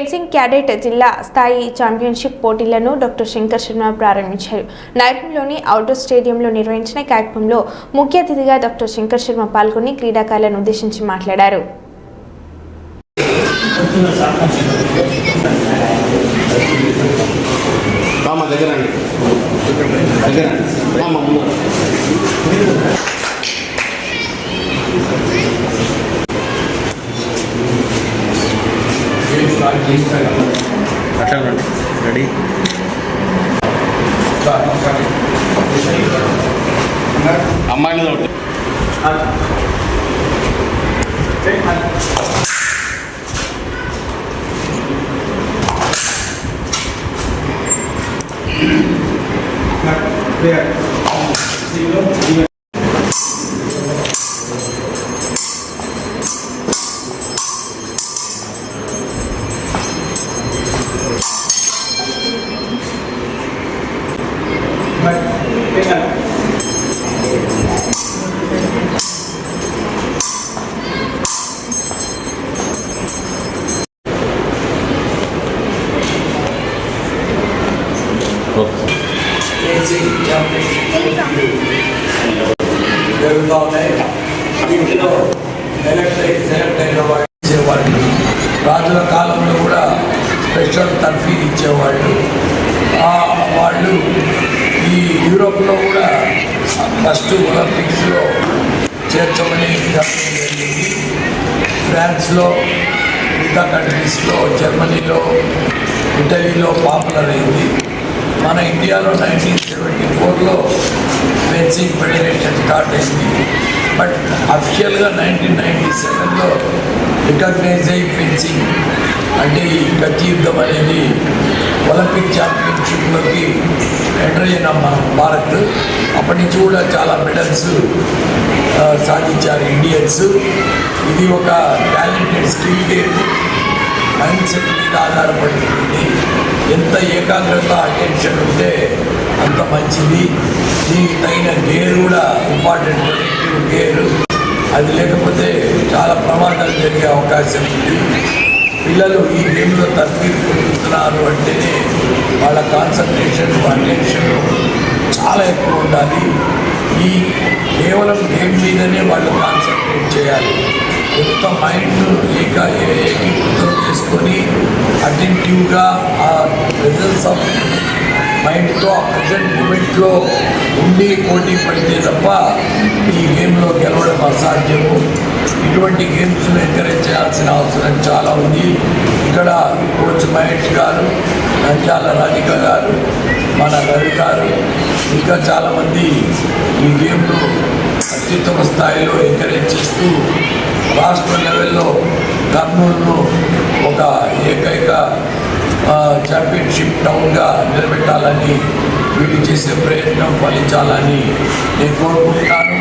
Fencing cadet జిల్లా స్థాయి championship పోటీలను డాక్టర్ శంకర్ శర్మ ప్రారంభించారు. నగరంలోని అవుట్డోర్ స్టేడియంలో నిర్వహించిన కార్యక్రమంలో ముఖ్య అతిథిగా డాక్టర్ శంకర్ శర్మ పాల్గొని క్రీడాకారులను ఉద్దేశించి మాట్లాడారు. దగ్గర దగ్గర అట్లా రండి రెడీ అమ్మాయిని ఒకటి జరుగుతూ ఉన్నాయి వీటిలో సెలెక్ట్ అయిన వాళ్ళు ఇచ్చేవాళ్ళు రాజుల కాలంలో కూడా స్పెషల్ తర్ఫీలు ఇచ్చేవాళ్ళు. ఆ వాళ్ళు ఫస్ట్ ఒలింపిక్స్లో చేర్చమని చెప్పడం జరిగింది. ఫ్రాన్స్లో మిగతా కంట్రీస్లో జర్మనీలో ఇటలీలో పాపులర్ అయింది మన ఇండియాలో నైన్టీన్ సెవెంటీ ఫోర్లో ఫెన్సింగ్ ఫెడరేషన్ స్టార్ట్ అయింది. బట్ అఫిషియల్గా నైన్టీన్ నైన్టీ సెవెన్లో రికగ్నైజ్ అయ్యి ఫెన్సింగ్ అంటే ఈ గతి యుద్ధం అనేది ఒలింపిక్ ఛాంపియన్షిప్లోకి ఎంటర్ అయినాం మనం భారత్. అప్పటి నుంచి కూడా చాలా మెడల్స్ సాధించారు ఇండియన్స్. ఇది ఒక talented skill game. Mind set మీద ఆధారపడి ఉంటుంది ఎంత ఏకాగ్రత అటెన్షన్ ఉంటే అంత మంచిది. దీనికి తగిన గేర్ కూడా ఇంపార్టెంట్ గేర్. అది లేకపోతే చాలా ప్రమాదాలు జరిగే అవకాశం ఉంది. పిల్లలు ఈ గేమ్లో తర్ఫీదు పొందుతున్నారు అంటేనే వాళ్ళ కాన్సన్ట్రేషన్ అటెన్షన్ చాలా ఎక్కువ ఉండాలి. ఈ కేవలం గేమ్ మీదనే వాళ్ళు కాన్సన్ట్రేట్ చేయాలి. కొత్త మైండ్ ఏక ఏకీకృతం చేసుకొని అటెంటివ్గా ఆ ప్రెజెన్స్ ఆఫ్ మైండ్తో ఆ ప్రజెంట్ మూమెంట్లో ఉండి పోటీ పడితే తప్ప ఈ గేమ్లో గెలవడం అసాధ్యము. ఇటువంటి గేమ్స్ను ఎంకరేజ్ చేయాల్సిన అవసరం చాలా ఉంది. ఇక్కడ కోచ్ మహేష్ గారు నంద్యాల రాధిక గారు మన రవి గారు ఇంకా చాలామంది ఈ గేమ్ను అత్యుత్తమ స్థాయిలో ఎంకరేజ్ చేస్తూ రాష్ట్ర లెవెల్లో కర్నూలును ఒక ఏకైక ఛాంపియన్షిప్ టౌన్గా నిలబెట్టాలని వీళ్ళు చేసే ప్రయత్నం ఫలించాలని నేను కోరుకుంటున్నాను.